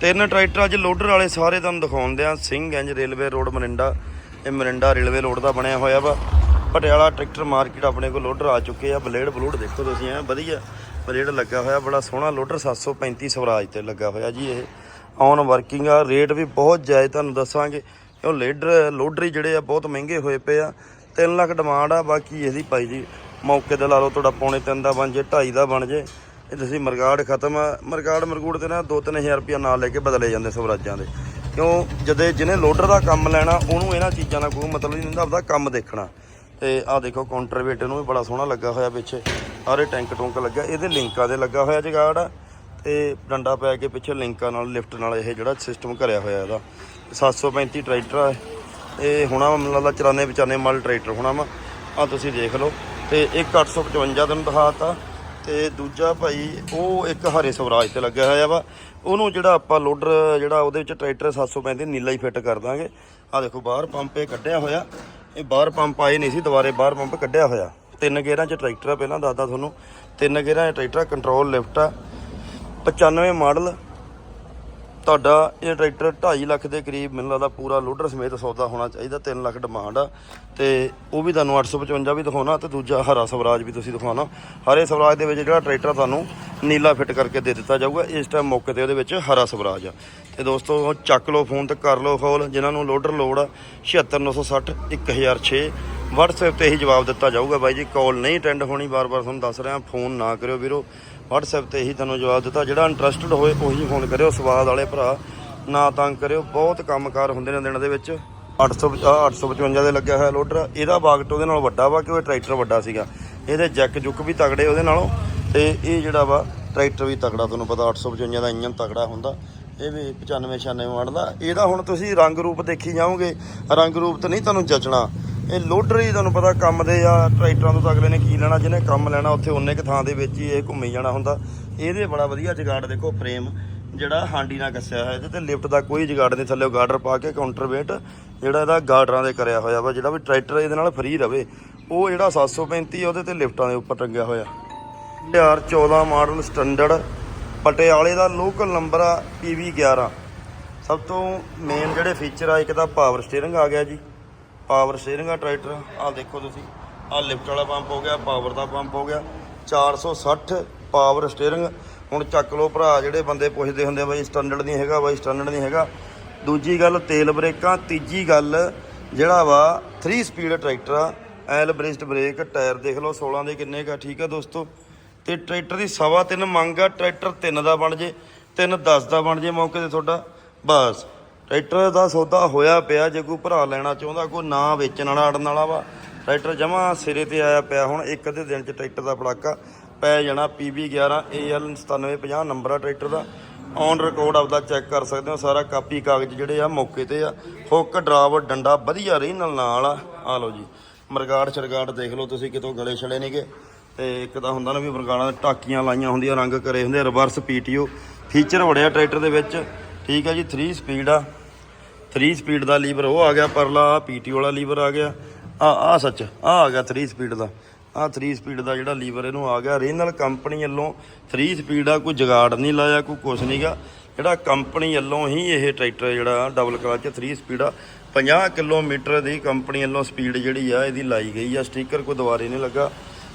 ਤਿੰਨ ਟਰੈਕਟਰ ਅੱਜ ਲੋਡਰ ਵਾਲੇ ਸਾਰੇ ਤੁਹਾਨੂੰ ਦਿਖਾਉਂਦੇ ਆ ਸਿੰਘ ਇੰਜ ਰੇਲਵੇ ਰੋਡ ਮਰਿੰਡਾ ਇਹ ਮਰਿੰਡਾ ਰੇਲਵੇ ਰੋਡ ਦਾ ਬਣਿਆ ਹੋਇਆ ਵਾ। ਪਟਿਆਲਾ ਟਰੈਕਟਰ ਮਾਰਕੀਟ ਆਪਣੇ ਕੋਲ ਲੋਡਰ ਆ ਚੁੱਕੇ ਆ। ਬਲੇਡ ਬਲੂਡ ਦੇਖੋ ਤੁਸੀਂ ਐ, ਵਧੀਆ ਬਲੇਡ ਲੱਗਾ ਹੋਇਆ। ਬੜਾ ਸੋਹਣਾ ਲੋਡਰ 735 ਸਵਰਾਜ ਤੇ ਲੱਗਾ ਹੋਇਆ ਜੀ ਇਹ। ਔਨ ਵਰਕਿੰਗ ਆ। ਰੇਟ ਵੀ ਬਹੁਤ ਜਾਇਜ਼ ਤੁਹਾਨੂੰ ਦੱਸਾਂਗੇ। ਕਿਉਂ ਲੇਡਰ, ਲੋਡਰੀ ਜਿਹੜੇ ਆ, ਬਹੁਤ ਮਹਿੰਗੇ ਹੋਏ ਪਏ ਆ। 3 ਲੱਖ ਡਿਮਾਂਡ ਆ। ਬਾਕੀ ਇਹਦੀ ਭਾਈ ਜੀ ਮੌਕੇ ਤੇ ਲਾ ਲਓ, ਤੁਹਾਡਾ ਪੌਣੇ 3 ਦਾ ਬਣ ਜੇ 2.5 ਦਾ ਬਣ ਜੇ। ਇਹ ਤੁਸੀਂ ਮਰਗਾੜ ਖਤਮ ਆ। ਮਰਗਾੜ ਮਰਗੂੜ ਤੇ ਨਾ 2-3000 ਰੁਪਇਆ ਨਾਲ ਲੈ ਕੇ ਬਦਲੇ ਜਾਂਦੇ ਸਵਰਾਜਾਂ ਦੇ। ਕਿਉਂ? ਜਦੇ ਜਿਹਨੇ ਲੋਡਰ ਦਾ ਕੰਮ ਲੈਣਾ, ਉਹਨੂੰ ਇਹਨਾਂ ਚੀਜ਼ਾਂ ਦਾ ਕੋਈ ਮਤਲਬ ਨਹੀਂ ਹੁੰਦਾ, ਆਪਦਾ ਕੰਮ ਦੇਖਣਾ। ਤੇ ਆਹ ਦੇਖੋ ਕਾਊਂਟਰ ਨੂੰ ਵੀ ਬੜਾ ਸੋਹਣਾ ਲੱਗਾ ਹੋਇਆ ਪਿੱਛੇ। ਸਾਰੇ ਟੈਂਕ ਟੁੰਕ ਲੱਗਾ, ਇਹਦੇ ਲਿੰਕਾਂ ਦੇ ਲੱਗਾ ਹੋਇਆ ਜਗਾੜ। ਆ ਤੇ ਡੰਡਾ ਪੈ ਕੇ ਪਿੱਛੇ ਲਿੰਕਾਂ ਨਾਲ ਲਿਫਟ ਨਾਲ ਇਹ ਜਿਹੜਾ ਸਿਸਟਮ ਕਰਿਆ ਹੋਇਆ ਇਹਦਾ। 735 ਟਰੈਕਟਰ ਆ ਇਹ। ਇਹ ਹੁਣਾ ਵਾ ਮੈਨੂੰ ਲੱਗਦਾ 94 95 ਮਾਡਲ ਟਰੈਕਟਰ ਹੋਣਾ ਵਾ। ਆ ਤੁਸੀਂ ਦੇਖ ਲਓ। ਤੇ ਇੱਕ 855 ਤੁਹਾਨੂੰ ਦਿਖਾਤਾ। ਤੇ ਦੂਜਾ ਭਾਈ, ਉਹ ਇੱਕ ਹਰੇ ਸਵਰਾਜ ਤੇ ਲੱਗਿਆ ਹੋਇਆ ਵਾ। ਉਹਨੂੰ ਜਿਹੜਾ ਆਪਾਂ ਲੋਡਰ ਜਿਹੜਾ ਉਹਦੇ ਵਿੱਚ ਟਰੈਕਟਰ 735 ਨੀਲਾ ਹੀ ਫਿੱਟ ਕਰ ਦਾਂਗੇ। ਆ ਦੇਖੋ, ਬਾਹਰ ਪੰਪ ਇਹ ਕੱਢਿਆ ਹੋਇਆ। ਇਹ ਬਾਹਰ ਪੰਪ ਆਏ ਨਹੀਂ ਸੀ, ਦੁਬਾਰੇ ਬਾਹਰ ਪੰਪ ਕੱਢਿਆ ਹੋਇਆ। ਤਿੰਨ ਗੇਅਰਾਂ 'ਚ ਟਰੈਕਟਰ ਆ ਪਹਿਲਾਂ, ਦੱਸਦਾ ਤੁਹਾਨੂੰ। ਤਿੰਨ ਗੇਅਰਾਂ 'ਚ ਟਰੈਕਟਰ ਕੰਟਰੋਲ ਲਿਫਟ ਆ। 95 ਮਾਡਲ। ਤੁਹਾਡਾ ਇਹ ਟਰੈਕਟਰ 2.5 ਲੱਖ ਦੇ ਕਰੀਬ ਮੈਨੂੰ ਲੱਗਦਾ ਪੂਰਾ ਲੋਡਰ ਸਮੇਤ ਸੌਦਾ ਹੋਣਾ ਚਾਹੀਦਾ 3 ਲੱਖ ਡਿਮਾਂਡ ਆ। ਤੇ ਉਹ ਵੀ ਤੁਹਾਨੂੰ 855 ਵੀ ਦਿਖਾਉਣਾ ਤੇ ਦੂਜਾ ਹਰਾ ਸਵਰਾਜ ਵੀ ਤੁਸੀਂ ਦਿਖਾਉਣਾ। ਹਰੇ ਸਵਰਾਜ ਦੇ ਵਿੱਚ ਜਿਹੜਾ ਟਰੈਕਟਰ ਤੁਹਾਨੂੰ ਨੀਲਾ ਫਿੱਟ ਕਰਕੇ ਦੇ ਦਿੱਤਾ ਜਾਊਗਾ, ਇਸ ਟਾਈਮ ਮੌਕੇ ਤੇ ਉਹਦੇ ਵਿੱਚ ਹਰਾ ਸਵਰਾਜ ਆ। ਤੇ ਦੋਸਤੋ, ਚੱਕ ਲਓ ਫੋਨ ਤੇ ਕਰ ਲਓ ਕਾਲ, ਜਿਨ੍ਹਾਂ ਨੂੰ ਲੋਡਰ ਲੋੜ ਆ 76960 1006 WhatsApp ਤੇ ਹੀ ਜਵਾਬ ਦਿੱਤਾ ਜਾਊਗਾ ਬਾਈ ਜੀ, ਕਾਲ ਨਹੀਂ ਅਟੈਂਡ ਹੋਣੀ ਬਾਰ-ਬਾਰ ਤੁਹਾਨੂੰ ਦੱਸ ਰਿਹਾ, ਫੋਨ ਨਾ ਕਰਿਓ ਵੀਰੋ। WhatsApp ਤੇ ਹੀ ਤੁਹਾਨੂੰ ਜਵਾਬ ਦਿੱਤਾ। ਜਿਹੜਾ ਇੰਟਰਸਟਡ ਹੋਏ, ਉਹੀ ਫੋਨ ਕਰਿਓ। ਸਵਾਦ ਵਾਲੇ ਭਰਾ, ਨਾ ਤੰਗ ਕਰਿਓ। ਬਹੁਤ ਕੰਮਕਾਰ ਹੁੰਦੇ ਨੇ ਦਿਨ ਦੇ ਵਿੱਚ। 800 ਆਹ 855 ਦੇ ਲੱਗਿਆ ਹੋਇਆ ਲੋਡਰ। ਇਹਦਾ ਬਾਗਟ ਉਹਦੇ ਨਾਲ ਵੱਡਾ ਵਾ ਕਿ ਉਹ ਟਰੈਕਟਰ ਵੱਡਾ ਸੀਗਾ। ਇਹਦੇ ਜੈਕ ਜੁੱਕ ਵੀ ਤਗੜੇ ਉਹਦੇ ਨਾਲੋਂ। ਤੇ ਇਹ ਜਿਹੜਾ ਵਾ ਟਰੈਕਟਰ ਵੀ ਤਗੜਾ, ਤੁਹਾਨੂੰ ਪਤਾ 855 ਦਾ ਇੰਜਨ ਤਗੜਾ ਹੁੰਦਾ। ਇਹ ਵੀ 95 96 ਮਾਡਲ ਦਾ ਇਹਦਾ ਹੁਣ ਤੁਸੀਂ ਰੰਗ ਰੂਪ ਦੇਖੀ ਜਾਓਗੇ। ਰੰਗ ਰੂਪ ਤਾਂ ਨਹੀਂ ਤੁਹਾਨੂੰ ਜਚਣਾ। ਇਹ ਲੋਡਰ ਹੀ ਤੁਹਾਨੂੰ ਪਤਾ ਕੰਮ ਦੇ ਆ, ਟਰੈਕਟਰਾਂ ਤੋਂ ਤਾਂ ਅਗਲੇ ਨੇ ਕੀ ਲੈਣਾ, ਜਿਹਨੇ ਕੰਮ ਲੈਣਾ ਉੱਥੇ ਉਹਨੇ ਕੁ ਥਾਂ ਦੇ ਵਿੱਚ ਹੀ ਇਹ ਘੁੰਮੀ ਜਾਣਾ ਹੁੰਦਾ। ਇਹਦੇ ਬੜਾ ਵਧੀਆ ਜਗਾੜ ਦੇਖੋ ਫਰੇਮ ਜਿਹੜਾ ਹਾਂਡੀ ਨਾਲ ਕੱਸਿਆ ਹੋਇਆ, ਇਹਦੇ ਤੇ ਲਿਫਟ ਦਾ ਕੋਈ ਜਗਾੜ ਨਹੀਂ, ਥੱਲੇ ਗਾਰਡਰ ਪਾ ਕੇ ਕਾਊਂਟਰ ਵੇਟ ਜਿਹੜਾ ਇਹਦਾ ਗਾਰਡਰਾਂ ਦੇ ਕਰਿਆ ਹੋਇਆ ਵਾ, ਜਿਹੜਾ ਵੀ ਟਰੈਕਟਰ ਇਹਦੇ ਨਾਲ ਫਰੀ ਰਵੇ, ਉਹ ਜਿਹੜਾ 735 ਉਹਦੇ ਤੇ ਲਿਫਟਾਂ ਦੇ ਉੱਪਰ ਟੰਗਿਆ ਹੋਇਆ। 2014 ਮਾਡਲ ਸਟੈਂਡਰਡ ਪਟਿਆਲੇ ਦਾ ਲੋਕਲ ਨੰਬਰ ਆ PV11 ਸਭ ਤੋਂ ਮੇਨ ਜਿਹੜੇ ਫੀਚਰ ਆ, ਇੱਕ ਤਾਂ ਪਾਵਰ ਸਟੀਅਰਿੰਗ ਆ ਗਿਆ ਜੀ। ਪਾਵਰ ਸਟੀਅਰਿੰਗ ਆ ਟਰੈਕਟਰ ਆ ਦੇਖੋ ਤੁਸੀਂ ਆ ਲਿਫਟ ਵਾਲਾ ਪੰਪ ਹੋ ਗਿਆ, ਪਾਵਰ ਦਾ ਪੰਪ ਹੋ ਗਿਆ 460 ਪਾਵਰ ਸਟੀਅਰਿੰਗ ਹੁਣ ਚੱਕ ਲਓ ਭਰਾ, ਜਿਹੜੇ ਬੰਦੇ ਪੁੱਛਦੇ ਹੁੰਦੇ ਆ ਬਾਈ ਸਟੈਂਡਰਡ ਨਹੀਂ ਹੈਗਾ, ਬਾਈ ਸਟੈਂਡਰਡ ਨਹੀਂ ਹੈਗਾ। ਦੂਜੀ ਗੱਲ, ਤੇਲ ਬ੍ਰੇਕਾਂ। ਤੀਜੀ ਗੱਲ, ਜਿਹੜਾ ਵਾ 3 ਸਪੀਡ ਟਰੈਕਟਰ ਆ, ਐਲ ਬ੍ਰੇਸਟ ਬ੍ਰੇਕ, ਟਾਇਰ ਦੇਖ ਲਓ 16 ਦੇ ਕਿੰਨੇ ਕਾ ਠੀਕ ਆ ਦੋਸਤੋ? ਤੇ ਟਰੈਕਟਰ ਦੀ ਸਵਾ ਤਿੰਨ ਮੰਗ ਆ, ਟਰੈਕਟਰ 3 ਦਾ ਬਣ ਜੇ 3 10 ਦਾ ਬਣ ਜੇ ਮੌਕੇ ਤੇ ਤੁਹਾਡਾ। ਬਸ। ਟਰੈਕਟਰ ਦਾ ਸੌਦਾ ਹੋਇਆ ਪਿਆ, ਜੇ ਕੋਈ ਭਰਾ ਲੈਣਾ ਚਾਹੁੰਦਾ, ਕੋਈ ਨਾ ਵੇਚਣ ਵਾਲਾ, ਅੜਨ ਵਾਲਾ ਵਾ, ਟਰੈਕਟਰ ਜਮਾ ਸਿਰੇ ਤੇ ਆਇਆ ਪਿਆ, ਹੁਣ ਇੱਕ ਅੱਧੇ ਦਿਨ ਚ ਟਰੈਕਟਰ ਦਾ ਪੜਾਕਾ ਪੈ ਜਾਣਾ PB11 AL 9750 ਨੰਬਰ ਆ ਟਰੈਕਟਰ ਦਾ। ਔਨ ਰਿਕਾਰਡ ਆਪਦਾ ਚੈੱਕ ਕਰ ਸਕਦੇ ਹੋ, ਸਾਰਾ ਕਾਪੀ ਕਾਗਜ਼ ਜਿਹੜੇ ਆ ਮੌਕੇ ਤੇ ਆ। ਹੁੱਕ ਡਰਾਵ ਡੰਡਾ ਵਧੀਆ ਰਹੀ, ਨਾਲ ਨਾਲ ਆ। ਆ ਲਓ ਜੀ, ਮਰਗਾੜ ਛਰਗਾੜ ਦੇਖ ਲਓ ਤੁਸੀਂ, ਕਿਤੋਂ ਗਲੇ ਛੜੇ ਨੇਗੇ ਤੇ ਇੱਕ ਤਾਂ ਹੁੰਦਾ ਨਾ ਵੀ ਮਰਗਾੜਾਂ ਟਾਕੀਆਂ ਲਾਈਆਂ ਹੁੰਦੀਆਂ, ਰੰਗ ਕਰੇ ਹੁੰਦੇ ਰਿਵਰਸ PTO ਫੀਚਰ ਵੜਿਆ ਟਰੈਕਟਰ ਦੇ ਵਿੱਚ, ਠੀਕ ਆ ਜੀ 3 ਸਪੀਡ ਆ। 3 ਸਪੀਡ ਦਾ ਲੀਵਰ ਉਹ ਆ ਗਿਆ ਪਰਲਾ ਆ ਪੀਟੀ ਵਾਲਾ ਲੀਵਰ ਆ ਗਿਆ। ਆ ਆ ਸੱਚ ਆ ਆ ਗਿਆ 3 ਸਪੀਡ ਦਾ। ਆ 3 ਸਪੀਡ ਦਾ ਜਿਹੜਾ ਲੀਵਰ ਇਹਨੂੰ ਆ ਗਿਆ। ਰੀਨਲ ਕੰਪਨੀ ਵੱਲੋਂ 3 ਸਪੀਡ ਆ, ਕੋਈ ਜਗਾੜ ਨਹੀਂ ਲਾਇਆ, ਕੋਈ ਕੁਛ ਨਹੀਂਗਾ ਜਿਹੜਾ ਕੰਪਨੀ ਵੱਲੋਂ ਹੀ ਇਹ ਟਰੈਕਟਰ ਜਿਹੜਾ ਡਬਲ ਕਲਚ 3 ਸਪੀਡ ਆ। 50 ਕਿਲੋਮੀਟਰ ਦੀ ਕੰਪਨੀ ਵੱਲੋਂ ਸਪੀਡ ਜਿਹੜੀ ਆ, ਇਹਦੀ ਲਾਈ ਗਈ ਆ। ਸਟicker ਕੋਈ ਦੁਬਾਰੇ ਨਹੀਂ ਲੱਗਾ।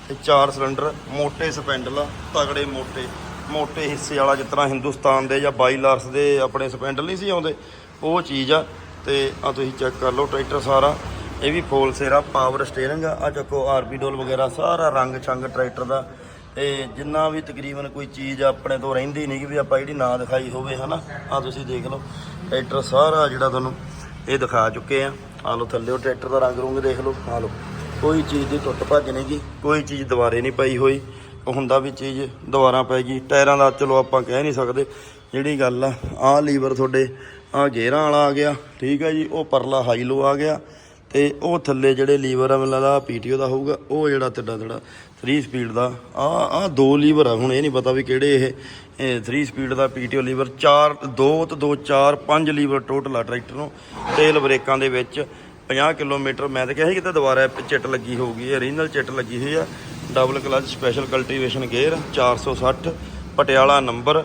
ਤੇ ਚਾਰ ਸਿਲੰਡਰ ਮੋਟੇ ਸਪੈਂਡਲ ਆ ਤਗੜੇ ਮੋਟੇ ਮੋਟੇ ਹਿੱਸੇ ਵਾਲਾ ਜਿਸ ਤਰ੍ਹਾਂ ਹਿੰਦੁਸਤਾਨ ਦੇ ਜਾਂ ਬਾਈਲਾਰਸ ਦੇ ਆਪਣੇ ਸਪੈਂਡਲ ਨਹੀਂ ਸੀ ਆਉਂਦੇ। ਉਹ ਚੀਜ਼ ਆ, ਤੇ ਆ ਤੁਸੀਂ ਚੈੱਕ ਕਰ ਲਓ ਟਰੈਕਟਰ ਸਾਰਾ। ਇਹ ਵੀ ਫੋਲ ਸੇਰਾ ਪਾਵਰ ਸਟੀਅਰਿੰਗ ਆ। ਆ ਚੱਕੋ ਆਰਬੀ ਡੋਲ ਵਗੈਰਾ, ਸਾਰਾ ਰੰਗ ਛੰਗ ਟਰੈਕਟਰ ਦਾ। ਤੇ ਜਿੰਨਾ ਵੀ ਤਕਰੀਬਨ ਕੋਈ ਚੀਜ਼ ਆਪਣੇ ਤੋਂ ਰਹਿੰਦੀ ਨਹੀਂ ਕਿ ਵੀ ਆਪਾਂ ਜਿਹੜੀ ਨਾ ਦਿਖਾਈ ਹੋਵੇ, ਹਨਾ? ਆ ਤੁਸੀਂ ਦੇਖ ਲਓ, ਟਰੈਕਟਰ ਸਾਰਾ ਜਿਹੜਾ ਤੁਹਾਨੂੰ ਇਹ ਦਿਖਾ ਚੁੱਕੇ ਆ। ਆ ਲਓ ਥੱਲੇ ਉਹ ਟਰੈਕਟਰ ਦਾ ਰੰਗ ਰੁੰਗ ਦੇਖ ਲਓ ਆ ਲਓ। ਕੋਈ ਚੀਜ਼ ਦੀ ਟੁੱਟ ਭੱਜ ਨਹੀਂ ਗੀ, ਕੋਈ ਚੀਜ਼ ਦੁਬਾਰੇ ਨਹੀਂ ਪਈ ਹੋਈ। ਉਹ ਹੁੰਦਾ ਵੀ ਚੀਜ਼ ਦੁਬਾਰਾ ਪੈ ਗਈ। ਟਾਇਰਾਂ ਦਾ ਚਲੋ ਆਪਾਂ ਕਹਿ ਨਹੀਂ ਸਕਦੇ। ਜਿਹੜੀ ਗੱਲ ਆ ਆ ਲੀਵਰ ਤੁਹਾਡੇ ਆਹ ਗੇਅਰਾਂ ਵਾਲਾ ਆ ਗਿਆ, ਠੀਕ ਹੈ ਜੀ, ਉਹ ਪਰਲਾ ਹਾਈ ਲੋ ਆ ਗਿਆ ਤੇ ਉਹ ਥੱਲੇ ਜਿਹੜੇ ਲੀਵਰ ਆ, ਮੈਨੂੰ ਲੱਗਦਾ ਪੀਟੀਓ ਦਾ ਹੋਊਗਾ, ਉਹ ਜਿਹੜਾ ਤੇਡਾ ਜਿਹੜਾ 3 ਸਪੀਡ ਦਾ, ਆ ਆ ਦੋ ਲੀਵਰ ਆ, ਹੁਣ ਇਹ ਨਹੀਂ ਪਤਾ ਵੀ ਕਿਹੜੇ ਇਹ ਇਹ 3 ਸਪੀਡ ਦਾ ਪੀਟੀਓ ਲੀਵਰ 4 2 ਤੇ 2 4 5 ਲੀਵਰ ਟੋਟਲ ਆ ਟਰੈਕਟਰ ਨੂੰ ਤੇਲ ਬ੍ਰੇਕਾਂ ਦੇ ਵਿੱਚ 50 ਕਿਲੋਮੀਟਰ, ਮੈਂ ਤਾਂ ਕਿਹਾ ਸੀ ਕਿਤੇ ਦੁਬਾਰਾ ਚਿੱਟ ਲੱਗੀ ਹੋਊਗੀ ਓਰੀਜਨਲ ਚਿੱਟ ਲੱਗੀ ਹੋਈ ਆ double clutch special cultivation gear 460 Patiala number